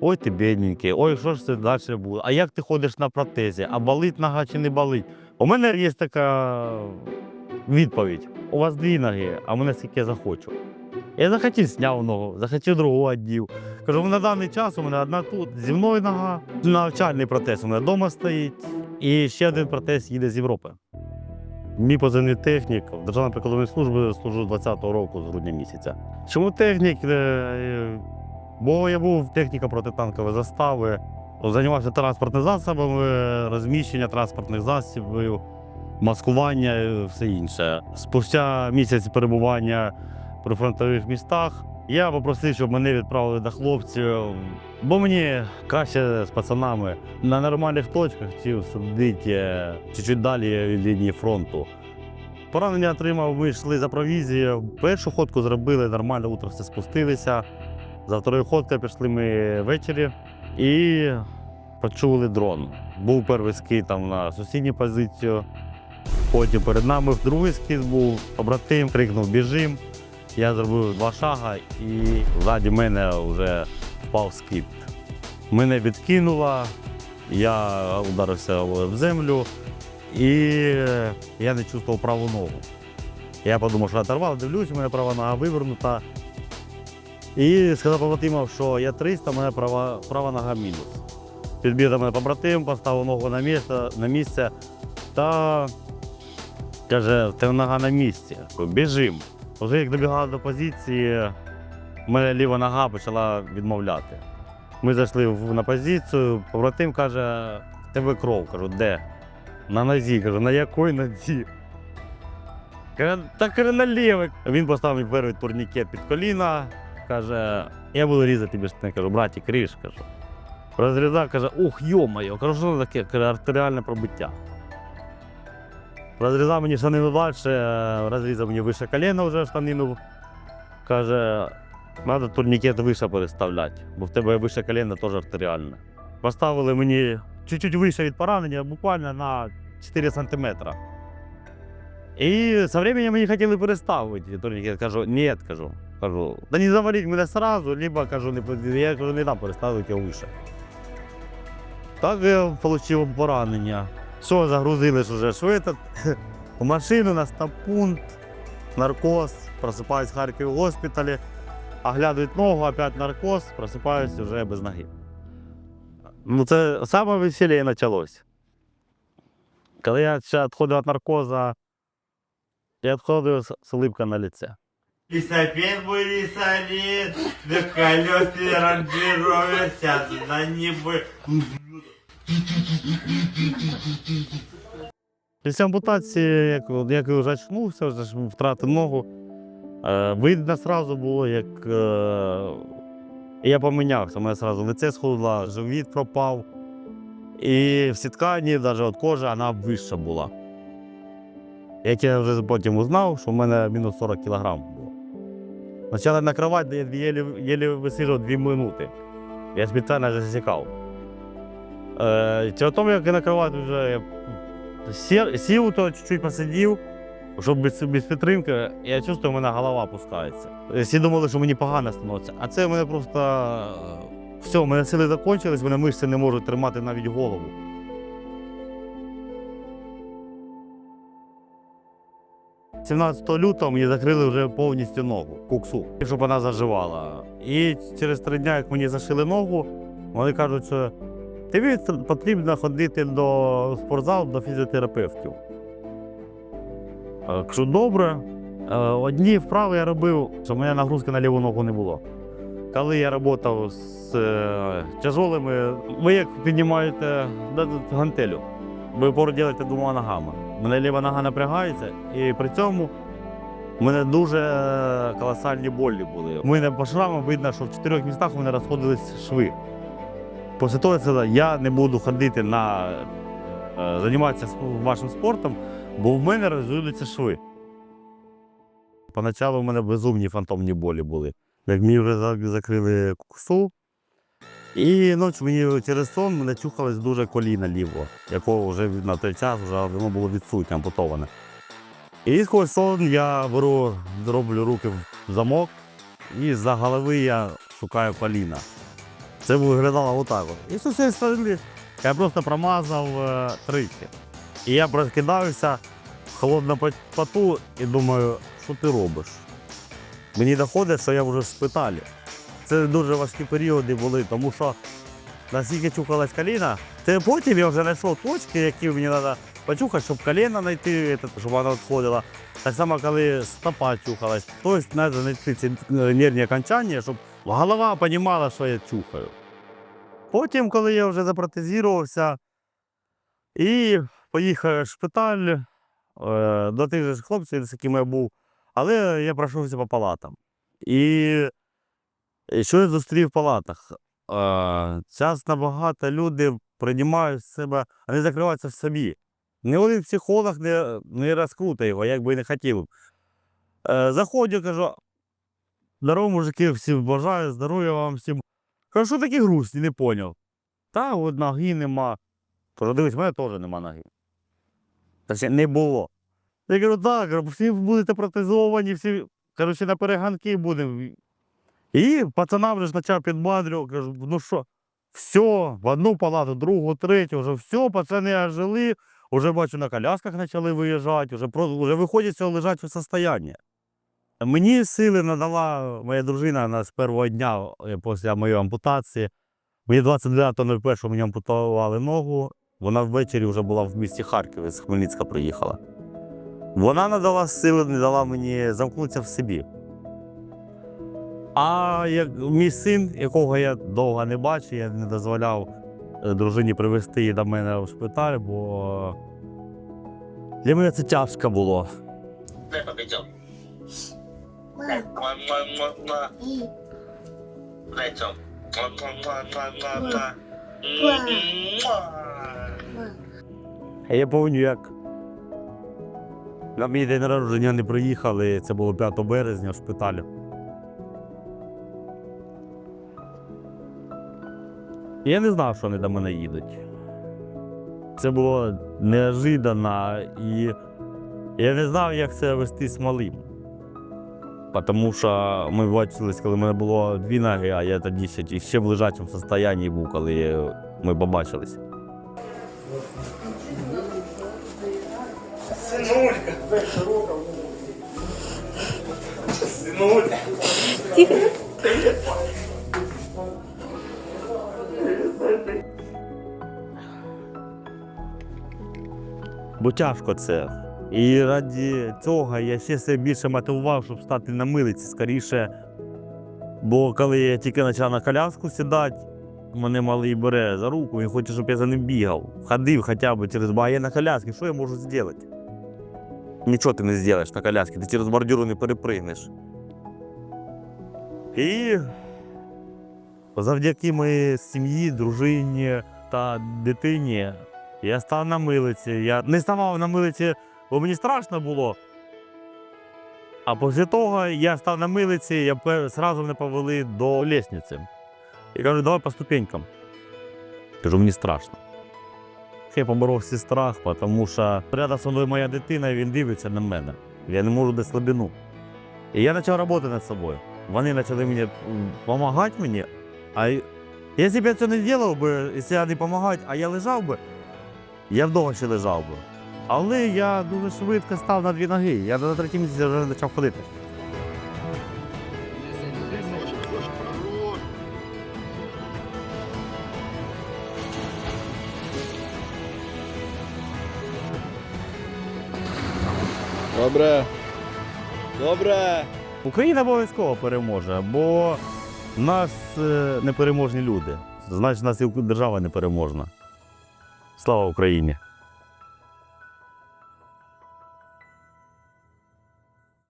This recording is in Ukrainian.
ой, ти бідненький, ой, що ж це далі буде? А як ти ходиш на протезі? А болить нога чи не болить? У мене є така відповідь: у вас дві ноги, а мене скільки я захочу. Я захотів зняв ногу, захотів другу одів. Кажу, на даний час у мене одна тут, зі мною нога, навчальний протез у мене вдома стоїть, і ще один протез їде з Європи. Мій позивний технік в Державній прикордонній службі служу 20-го року з грудня місяця. Чому технік? Бо я був техніком протитанкової застави, займався транспортними засобами, розміщення транспортних засобів, маскування і все інше. Спустя місяць перебування при фронтових містах я попросив, щоб мене відправили до хлопців, бо мені краще з пацанами на нормальних точках хотів сидіти е, чуть-чуть далі від лінії фронту. Поранення отримав, ми йшли за провізією. Першу ходку зробили, нормально утро все спустилися. За второю пішли ми ввечері і почули дрон. Був перший скид там на сусідню позицію. Потім перед нами другий скид був, побратим, крикнув біжим. Я зробив два шага і ззаді мене вже впав скид. Мене відкинуло, я ударився в землю і я не чувствував праву ногу. Я подумав, що оторвав, дивлюсь, у мене права нога вивернута. І сказав побратимам, що я 300, у мене права, права нога мінус. Підбіг до мене побратим, поставив ногу на місце, на місце та каже, тебе нога на місці. Біжим. Вже як добігали до позиції, в мене ліва нога почала відмовляти. Ми зайшли на позицію, побратим каже, в тебе кров. Кажу, де? На нозі. Кажу, на якій нозі? Каже, та каже, на лівий. Він поставив мені перший турнікет під коліна. Каже, я буду різати біштини. Кажу, братик, ріж, кажу. Розрізав, каже, ух, йо-моє, кажу, що таке? Каже, артеріальне пробиття. Розрізав мені штанину далі, розрізав мені вище коліна вже штанину. Каже, треба турнікет вище переставляти, бо в тебе вище коліна теж артеріальне. Поставили мені чуть-чуть вище від поранення, буквально на 4 сантиметри. І з временем мені хотіли переставити турнікет. Кажу, ні, кажу. Кажу, да не заваліть мене сразу, либо кажу, не, я кажу, не дам переставити вище. Так я отримав поранення. Все, загрузили ж уже швидко. У машину на стаб-пункт, наркоз, просипаюсь в Харкові в госпіталі, оглядують ногу, опять наркоз, просипаюсь вже без ноги. Ну, це саме весілля почалось. Коли я ще відходив від наркоза, я відходив з улыбкою на лице. Лісапет мой лісалет, на колесі ранжировер сяду на ніби. Після ампутації, як, як я вже очнувся, ж втратив ногу, е, видно одразу було, як е, я помінявся. У мене одразу лице схудло, живіт пропав. І всі ткані, навіть от кожа, вона вища була. Як я вже потім узнав, що в мене мінус 40 кг Почали на кровать, я єлі, єлі висижу 2 минути. Я спеціально засікав. Е, чи тому, як я на кровать вже Сів, сів то чуть-чуть посидів, щоб без, без підтримки, я чувствую, у мене голова опускається. Всі думали, що мені погано становиться. А це в мене просто е, все, у мене сили закінчились, мене мишці не можуть тримати навіть голову. – 17 лютого мені закрили вже повністю ногу, куксу, щоб вона заживала. І через три дні, як мені зашили ногу, вони кажуть, що Тобі потрібно ходити до спортзалу, до фізіотерапевтів. Кажу, добре. Е, Одні вправи я робив, що в мене нагрузки на ліву ногу не було. Коли я працював з е, тяжолими, ви як піднімаєте гантелю, ви опору робите двома ногами. Мене ліва нога напрягається, і при цьому у мене дуже колосальні болі були. У мене по шрамам видно, що в чотирьох містах у мене розходились шви. Після того я сказав, я не буду ходити на е, займатися вашим спортом, бо в мене розвиваються шви. Поначалу в мене безумні фантомні болі були. Як мені вже закрили куксу, і ночі мені через сон мене чухалось дуже коліна ліво, якого вже на той час вже воно було відсутнє, ампутоване. І сквозь сон я беру, роблю руки в замок, і за голови я шукаю коліна. Це виглядало отак. от. І все сторони я просто промазав е, тричі. І я прокидаюся в холодному поту і думаю, що ти робиш? Мені доходить, що я вже в шпиталі. Це дуже важкі періоди були, тому що настільки чухалась коліна. Це потім я вже знайшов точки, які мені треба почухати, щоб коліна знайти, щоб вона відходила. Так само, коли стопа чухалась, тобто треба знайти ці нервні окончання, щоб голова розуміла, що я чухаю. Потім, коли я вже запротезувався і поїхав в шпиталь е, до тих же хлопців, з якими я був, але я пройшовся по палатам. І, і що я зустрів в палатах? Е, Зараз набагато люди приймають себе, вони закриваються в собі. Ні один психолог не, не розкрутить його, як би і не хотів. Е, заходжу, кажу, здорово, мужики, всім бажаю, здоров'я вам всім. Кажу, що такі грустні, не поняв. Та от ноги нема. Кажу, дивись, в мене теж нема ноги. Та не було. Я кажу, так, всі будете протезовані, всі, коротше, на переганки будемо. І пацана вже почав підбадрювати, кажу, ну що, все, в одну палату, другу, третю, вже все, пацани ожили, вже бачу, на колясках почали виїжджати, вже, вже виходять з цього лежачого состояння. Мені сили надала моя дружина на з першого дня е, після моєї ампутації. Мені 29.01 мені ампутували ногу. Вона ввечері вже була в місті Харкові, з Хмельницька приїхала. Вона надала сили, не дала мені замкнутися в собі. А як мій син, якого я довго не бачив, я не дозволяв е, дружині привезти її до мене в шпиталь, бо для мене це тяжко було. Я пам'ятаю, як на мій день народження не приїхали, це було 5 березня в шпиталі. Я не знав, що вони до мене їдуть. Це було неожиданно, і я не знав, як себе вести з малим. Тому що ми бачились, коли в мене було дві ноги, а я тоді ще, ще в лежачому стані був, коли ми побачились. Синулька. Синулька. Бо тяжко це. І раді цього я ще себе більше мотивував, щоб стати на милиці скоріше. Бо коли я тільки почав на коляску сідати, мене малий бере за руку і хоче, щоб я за ним бігав. Ходив хоча б через а я на коляскі, що я можу зробити? Нічого ти не зробиш на коляскі, ти через бордюру не перепригнеш. І завдяки моїй сім'ї, дружині та дитині я став на милиці. Я не ставав на милиці, бо мені страшно було. А після того я став на милиці, я зразу мене повели до лісниці. І кажу, давай по ступенькам. Кажу, мені страшно. Я поборов свій страх, тому що рядом зі мною моя дитина, він дивиться на мене. Я не можу дати слабину. І я почав працювати над собою. Вони почали мені допомагати мені. А якщо б я це не зробив би, якщо я не допомагати, а я лежав би, я вдома ще лежав би. Але я дуже швидко став на дві ноги. Я на третій місяці вже почав ходити. Добре. Добре. Україна обов'язково переможе, бо нас е, непереможні люди. Значить, нас і держава непереможна. Слава Україні!